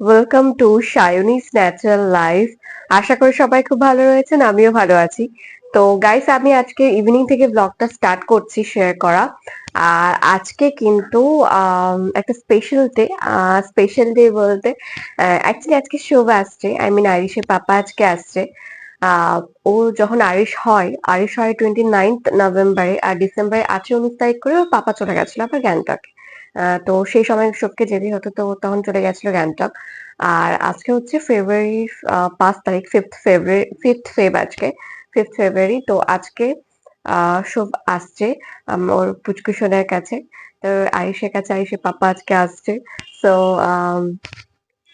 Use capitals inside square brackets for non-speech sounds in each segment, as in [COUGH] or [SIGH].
Welcome to সায়নিস natural life আশা করি সবাই খুব ভালো রয়েছেন, আমিও ভালো আছি। তো গাইস আমি আজকে ইভিনিং থেকে ব্লগটা স্টার্ট করছি শেয়ার করা। আর আজকে কিন্তু একটা স্পেশাল ডে স্পেশাল ডে বলতে অ্যাকচুয়ালি আজকে শুভ আসছে। আই মিন আরিশের পাপা আজকে আসছে। ও যখন আরিশ হয় আরিশ হয় টোয়েন্টি নাইন্থ নভেম্বরে আর ডিসেম্বরে আঠারো উনিশ তারিখ করে পাপা চলে গেছিল, আবার গ্যাংটকে। তো সেই সময় সবকে যেতে হতো, তো তখন চলে গেছিল গ্যাংটক। আর আজকে হচ্ছে ফেব্রুয়ারি পাঁচ তারিখ ফিফথ ফেব্রুয়ারি ফিফথ ফেব আজকে ফিফথ ফেব্রুয়ারি তো আজকে সব আসছে ওর পুচকুসোনার কাছে। তো আয়ুষের কাছে আয়ুষের পাপা আজকে আসছে। সো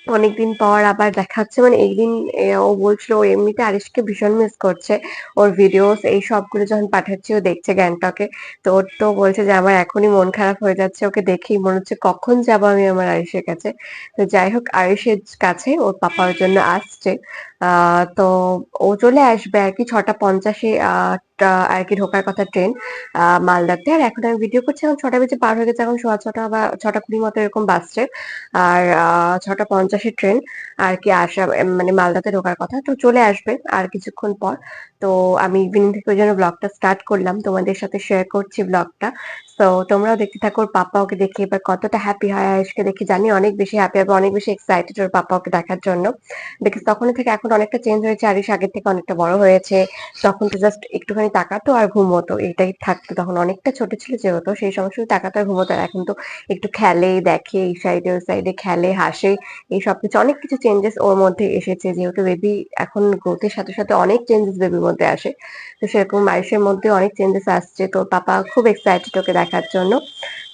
অনেকদিন পর আবার দেখা হচ্ছে। মানে এইদিন ও বলছিল ও এমনিতে আরিশকে ভীষণ মিস করছে। ওর ভিডিওস এই সবগুলো যখন পাঠাচ্ছি, ও দেখছে গ্যাংটকে। তো ওর তো বলছে যে, আমার এখনই মন খারাপ হয়ে যাচ্ছে, ওকে দেখেই মনে হচ্ছে কখন যাব আমি আমার আরিশের কাছে। তো যাই হোক, আরিশের কাছে ওর পাপার জন্য আসছে। তো ও চলে আসবে আর কি ছটা পঞ্চাশে আর কি ঢোকার কথা ট্রেন মালদাতে। আর এখন আমি ভিডিও করছি এখন ছটা বেজে পার হয়ে গেছে, এখন সোয়া ছটা বা ছটা কুড়ি মতো এরকম বাসছে আর ছটা পঞ্চাশের ট্রেন আর কি আসা মানে মালদাতে ঢোকার কথা। তো চলে আসবে আর কিছুক্ষণ পর। তো আমি ইভিনিং থেকে ওই জন্য ব্লগটা স্টার্ট করলাম। তোমাদের সাথে শেয়ার করছি ব্লগটা তো তোমরাও দেখতে থাকো ওর পাপা ওকে দেখে, এবার কতটা হ্যাপি হয় আয়েশকে দেখে জানি অনেক বেশি হ্যাপি হবে, অনেক বেশি এক্সাইটেড ওর পাপা ওকে দেখার জন্য। বিকজ তখন থেকে এখন অনেকটা চেঞ্জ হয়েছে, আরিশ আগের থেকে অনেকটা বড় হয়েছে, তখন তো জাস্ট একটুখানি তাকাতো আর ঘুমোতো এটাই থাকতো। তখন অনেকটা ছোট ছিল যেহেতু, সেই সময় শুধু তাকাতো আর ঘুমোতো আর এখন তো একটু খেলে, দেখে, এই সাইডে ওই সাইডে খেলে, হাসে, এই সব কিছু, অনেক কিছু চেঞ্জেস ওর মধ্যে এসেছে। যেহেতু বেবি এখন গ্রোথের সাথে সাথে অনেক চেঞ্জেস বেবির মধ্যে আসে। তো সেরকম আয়ুষের মধ্যে অনেক চেঞ্জেস আসছে তোর পাপা খুব এক্সাইটেড ওকে দেখার জন্য।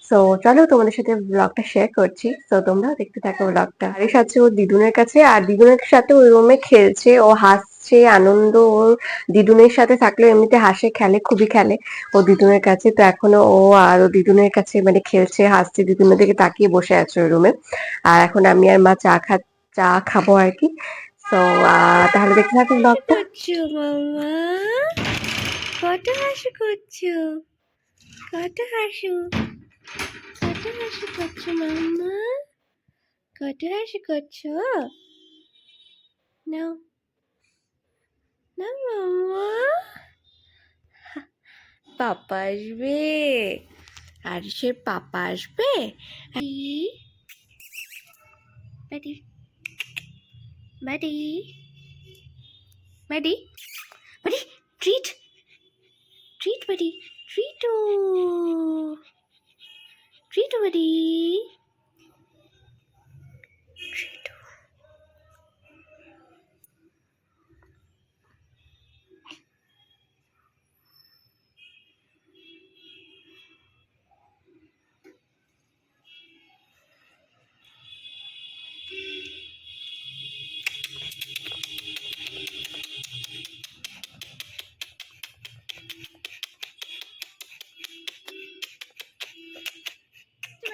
সো চলো তোমাদের সাথে ব্লগটা শেয়ার করছি। তো তোমরাও দেখতে থাকো ব্লগটা আরিশ আছে ওর দিদুনের কাছে, আর দিদুনের সাথে ওই রুমে খেলছে। ও হাসছে, আনন্দ। ওর দিদুনের সাথে থাকলে এমনিতে হাসে, খেলে, খুবই খেলে ও দিদুনের কাছে। তো এখনও ও আর ও দিদুনের কাছে মানে খেলছে, হাসছে, দিদুনের দিকে তাকিয়ে বসে আছে ওই রুমে আর এখন আমি আর মা চা খা, চা খাব আর কি। তো তাহলে দেখতে থাকুন ব্লগটা কত হাসি করছ? কত হাসু? কত হাসি করছ মাম্মা? কত হাসি করছ? নাও। না মাম্মা। পাপা আসবে। আর সে পাপা আসবে? বাড়ি বাড়ি বাড়ি বাড়ি ট্রিট ট্রিট বাড়ি ট্রিটো ট্রিটো বাড়ি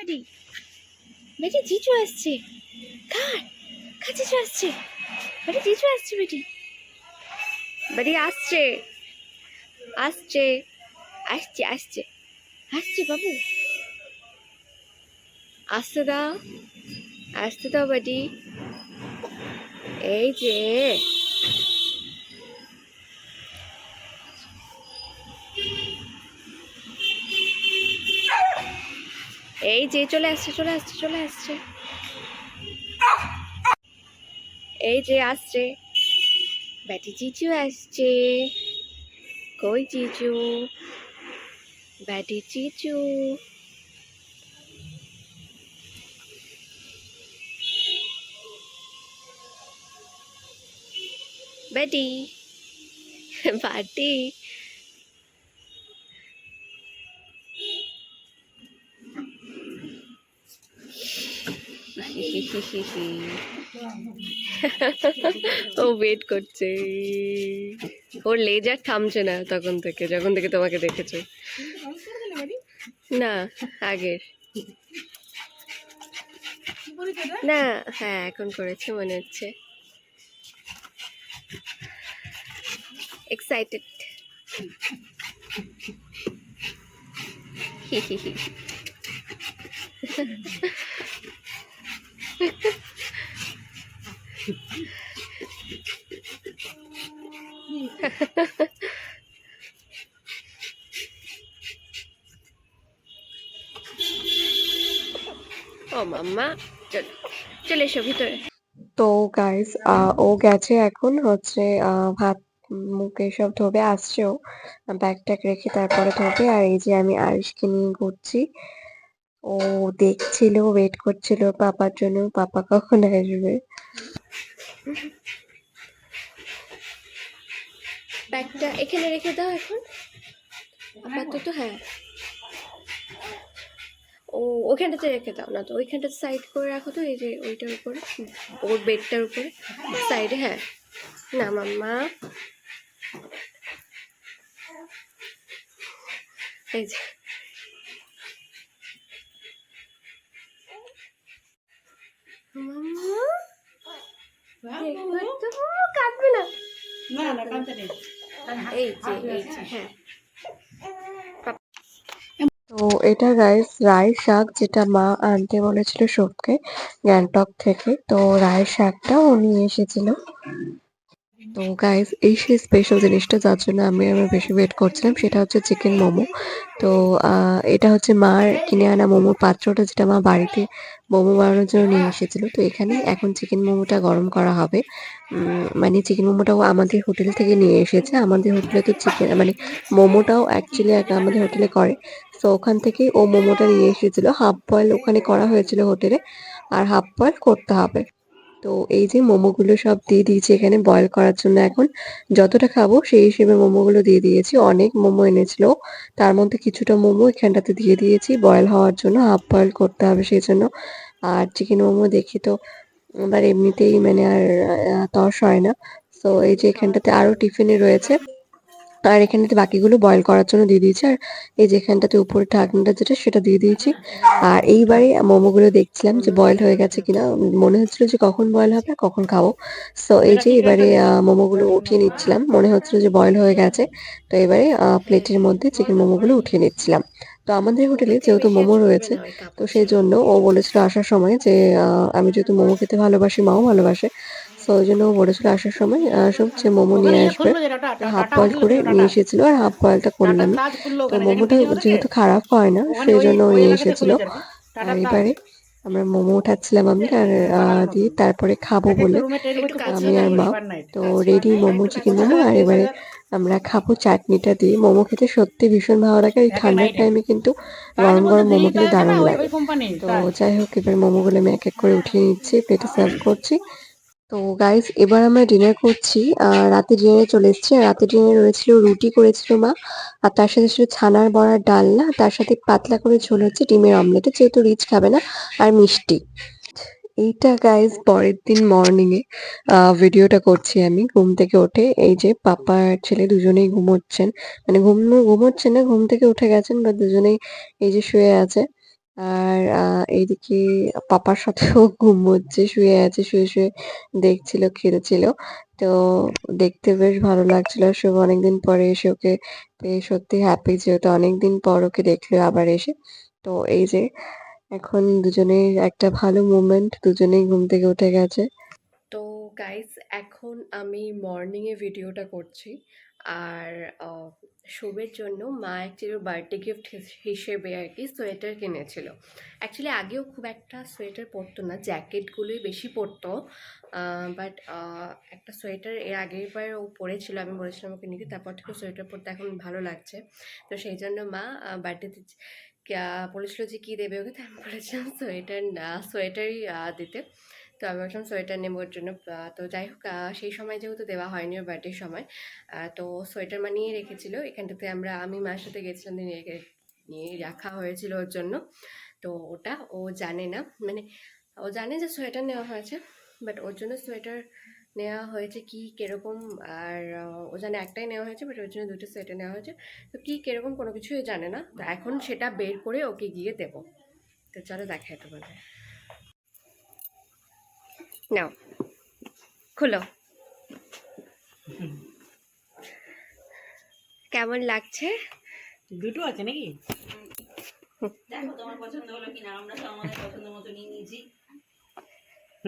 বাড়ি বেটি, জিজু আসছে। কার? কার জিজু আসছে? বেটি, জিজু আসছে, বেটি। বেটি, আসছে। আসছে। আসছে আসছে। আসছে বাবু। আসতে দাও। আসতে দাও, বেটি। এই যে এই যে চলে আসছে চলে আসছে চলে আসছে। এই যে আসছে। ব্যাটি চিচু আসছে। কই চিচু ব্যাটি চিচু ব্যাটি বাটি ও ওয়েট করছে। ওর লেজার থামছে না তখন থেকে, যখন থেকে তোমাকে দেখেছে। না, আগের। না হ্যাঁ এখন করেছে মনে হচ্ছে। এক্সাইটেড হি হি হি [LAUGHS] ও মাম্মা, চলে এসো ভিতরে। তো গাইস ও গেছে এখন হচ্ছে ভাত, মুখে সব ধোবে আসছেও ব্যাগ ট্যাগ রেখে তারপরে ধোবে, আর এই যে আমি আয়ুষকে নিয়ে ঘুরছি। ও দেখছিল ওয়েট করছিল, পাপার জন্য, পাপা কখন আসবে? ব্যাগটা এখানে রেখে দাও এখন। আপাতত হ্যাঁ। ও ওইখানটাতে রেখে দাও। না তো ওইখানটাতে সাইড করে রাখো তো এই যে ওইটার উপরে ওর বেডটার উপরে। সাইডে হ্যাঁ। না মাম্মা। এই যে। মাম্মা? দেখো কাঁদবে না। না না কাঁদতে নেই। এই যে এই যে হ্যাঁ। তো এটা গাইস রায় শাক যেটা মা আনতে বলেছিল সবকে গ্যাংটক থেকে। তো রায় শাকটা উনি নিয়ে এসেছিল। তো গাইজ এই সেই স্পেশাল জিনিসটা যার জন্য আমি আমি বেশি ওয়েট করছিলাম, সেটা হচ্ছে চিকেন মোমো। তো এটা হচ্ছে মার কিনে আনা মোমোর পাত্রটা যেটা মা বাড়িতে মোমো বানানোর জন্য নিয়ে এসেছিল। তো এখানে এখন চিকেন মোমোটা গরম করা হবে। মানে চিকেন মোমোটাও আমাদের হোটেল থেকে নিয়ে এসেছে। আমাদের হোটেলে তো চিকেন মানে মোমোটাও অ্যাকচুয়ালি আমাদের হোটেলে করে। তো ওখান থেকে ও মোমোটা নিয়ে এসেছিল। হাফ বয়েল ওখানে করা হয়েছিল হোটেলে আর হাফ বয়েল করতে হবে। তো এই যে মোমোগুলো সব দিয়ে দিয়েছি এখানে বয়েল করার জন্য এখন। যতটা খাব সেই হিসেবে মোমোগুলো দিয়ে দিয়েছি। অনেক মোমো এনেছিল। তার মধ্যে কিছুটা মোমো এখানটাতে দিয়ে দিয়েছি। বয়েল হওয়ার জন্য হাফ বয়েল করতে হবে সেই জন্য আর চিকেন মোমো দেখি তো এবার এমনিতেই মানে আর তস হয় না। তো এই যে এখানটাতে আরও টিফিনে রয়েছে। আর এখানটাতে বাকিগুলো বয়েল করার জন্য দিয়ে দিয়েছি। আর এই যে এখানটাতে উপরে ঢাকনাটা যেটা, সেটা দিয়ে দিয়েছি। আর এইবারে মোমোগুলো দেখছিলাম যে বয়েল হয়ে গেছে কিনা। মনে হচ্ছিল যে কখন বয়েল হবে, কখন খাব। সো এই যে এবারে মোমোগুলো উঠিয়ে নিচ্ছিলাম। মনে হচ্ছিল যে বয়েল হয়ে গেছে। তো এবারে প্লেটের মধ্যে চিকেন মোমোগুলো উঠিয়ে নিচ্ছিলাম। তো আমাদের হোটেলে যেহেতু মোমো রয়েছে, তো সেই জন্য ও বলেছিল আসার সময় যে আমি যেহেতু মোমো খেতে ভালোবাসি, মাও ভালোবাসে ওই জন্য ও বলেছিল আসার সময় আহ, সব যে মোমো নিয়ে আসবে। হাফ বয়েল করে নিয়ে এসেছিল আর হাফ বয়েলটা করলাম তো মোমোটা যেহেতু খারাপ হয় না সেই জন্য ও নিয়ে এসেছিল। আর এবারে আমরা মোমো উঠাচ্ছিলাম আমি আর দিয়ে তারপরে খাব বলে আমি আর মা। তো রেডি মোমো চিকেন মোমো আর এবারে আমরা খাব চাটনিটা দিয়ে। মোমো খেতে সত্যি ভীষণ ভালো লাগে। এই ঠান্ডার টাইমে কিন্তু গরম গরম মোমো খেতে দারুণ লাগে। তো যাই হোক এবার মোমোগুলো আমি এক এক করে উঠিয়ে নিচ্ছি প্লেটে সার্ভ করছি। তো গাইস এবার আমরা ডিনার করছি। রাতে ডিনারে চলে এসেছি। আর রাতে ডিনারে রয়েছিল রুটি করেছিল মা। আর তার সাথে ছিল ছানার বড়ার ডালনা। তার সাথে পাতলা করে ঝোল হচ্ছে ডিমের অমলেটে যেহেতু রিচ খাবে না, আর মিষ্টি। এইটা গাইস পরের দিন মর্নিং এ ভিডিওটা করছি আমি ঘুম থেকে উঠে। এই যে পাপা আর ছেলে দুজনেই ঘুমোচ্ছেন। মানে ঘুম, ঘুমোচ্ছেন না, ঘুম থেকে উঠে গেছেন বা দুজনেই এই যে শুয়ে আছে। আর এইদিকে পাপার সাথেও [LAUGHS] ঘুমোচ্ছে, শুয়ে আছে, শুয়ে শুয়ে দেখছিল, খেলছিল। তো দেখতে বেশ ভালো লাগছিল। শুভ অনেকদিন পরে এসে ওকে পেয়ে সত্যি হ্যাপি যেহেতু অনেকদিন পর ওকে দেখল আবার এসে। তো এই যে এখন দুজনের একটা ভালো মুমেন্ট দুজনেই ঘুম থেকে উঠে গেছে। তো গাইস এখন আমি মর্নিংয়ে ভিডিওটা করছি। আর শুভের জন্য মা অ্যাকচুয়ালি বার্থডে গিফট হিসেবে আর কি সোয়েটার কিনেছিল। অ্যাকচুয়ালি আগেও খুব একটা সোয়েটার পরতো না, জ্যাকেটগুলোই বেশি পরতো। বাট একটা সোয়েটার এর আগের বার ও পরেছিল, আমি বলেছিলাম ওকে নিতে, তারপর থেকে সোয়েটার পরতে এখন ভালো লাগছে। তো সেই জন্য মা বার্থডেতে বলেছিল যে কী দেবে ওকে তো আমি বলেছিলাম সোয়েটার সোয়েটারই দিতে। তো আমি ভাবছিলাম সোয়েটার নেব ওর জন্য। তো যাই হোক সেই সময় যেহেতু দেওয়া হয়নি ওর বার্থডের সময় তো সোয়েটার মানিয়ে রেখেছিল। এখানটাতে আমরা, আমি মার সাথে গেছিলাম নিয়ে নিয়ে রাখা হয়েছিল ওর জন্য। তো ওটা ও জানে না। মানে ও জানে যে সোয়েটার নেওয়া হয়েছে বাট ওর জন্য সোয়েটার নেওয়া হয়েছে কি কীরকম, আর ও জানে একটাই নেওয়া হয়েছে বাট ওর জন্য দুটো সোয়েটার নেওয়া হয়েছে। তো কি কীরকম কোনো কিছুই জানে না। তো এখন সেটা বের করে ওকে গিয়ে দেবো। তো চলো দেখাই তোমাদের। নাও খুলো। কেমন লাগছে? দুটো আছে নাকি? দেখো তোমার পছন্দ হলো কিনা আমরা তো আমাদের পছন্দ মতো নিয়ে নিয়েছি।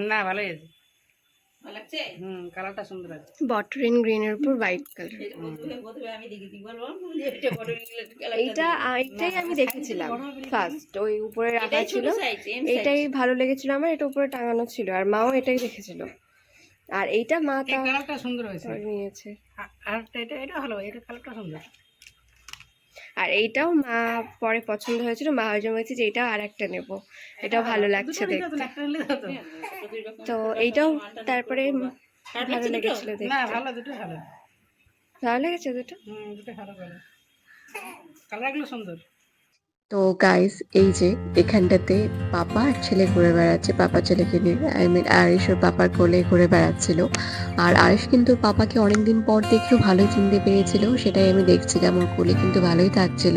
না ভালোই আছে ভালো লাগছে হুম কালারটা সুন্দর আছে বটরিন গ্রিনের উপর হোয়াইট কালার এইটা এইটাই আমি দেখেছিলাম ফার্স্ট ওই উপরে রাখা এটাই ছিল। এটাই ভালো লেগেছিল আমার এটা উপরে টাঙানো ছিল আর মাও এটাই দেখেছিল। আর এইটা মা তা কালারটা সুন্দর নিয়েছে। আর এটা এটা ভালো এটা কালারটা সুন্দর। আর এইটাও মা পরে পছন্দ হয়েছিল মা হজম হয়েছে যে এটাও আর একটা নেব এটাও ভালো লাগছে দেখতে। তো এইটাও তারপরে ভালো লেগেছিল দেখতে। ভালো লেগেছে দুটো? হুম ভালো কালার কালারগুলো সুন্দর। তো গাইস এই যে এখানটাতে পাপা আর ছেলে ঘুরে বেড়াচ্ছে, পাপা ছেলেকে নিয়ে। আই মিন আরিশ ওর পাপার কোলে ঘুরে বেড়াচ্ছিল। আর আরিশ কিন্তু পাপাকে অনেকদিন পর দেখেও ভালোই চিনতে পেরেছিল, সেটাই আমি দেখছিলাম ওর কোলে কিন্তু ভালোই থাকছিল।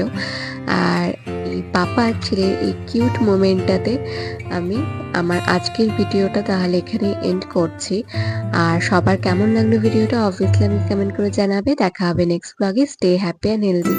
আর এই পাপা আর ছেলের এই কিউট মোমেন্টটাতে আমি আমার আজকের ভিডিওটা তাহলে এখানে এন্ড করছি। আর সবার কেমন লাগল ভিডিওটা অবভিয়াসলি আমি কমেন্ট করে জানাবে। দেখা হবে নেক্সট ব্লগে স্টে হ্যাপি অ্যান্ড হেলদি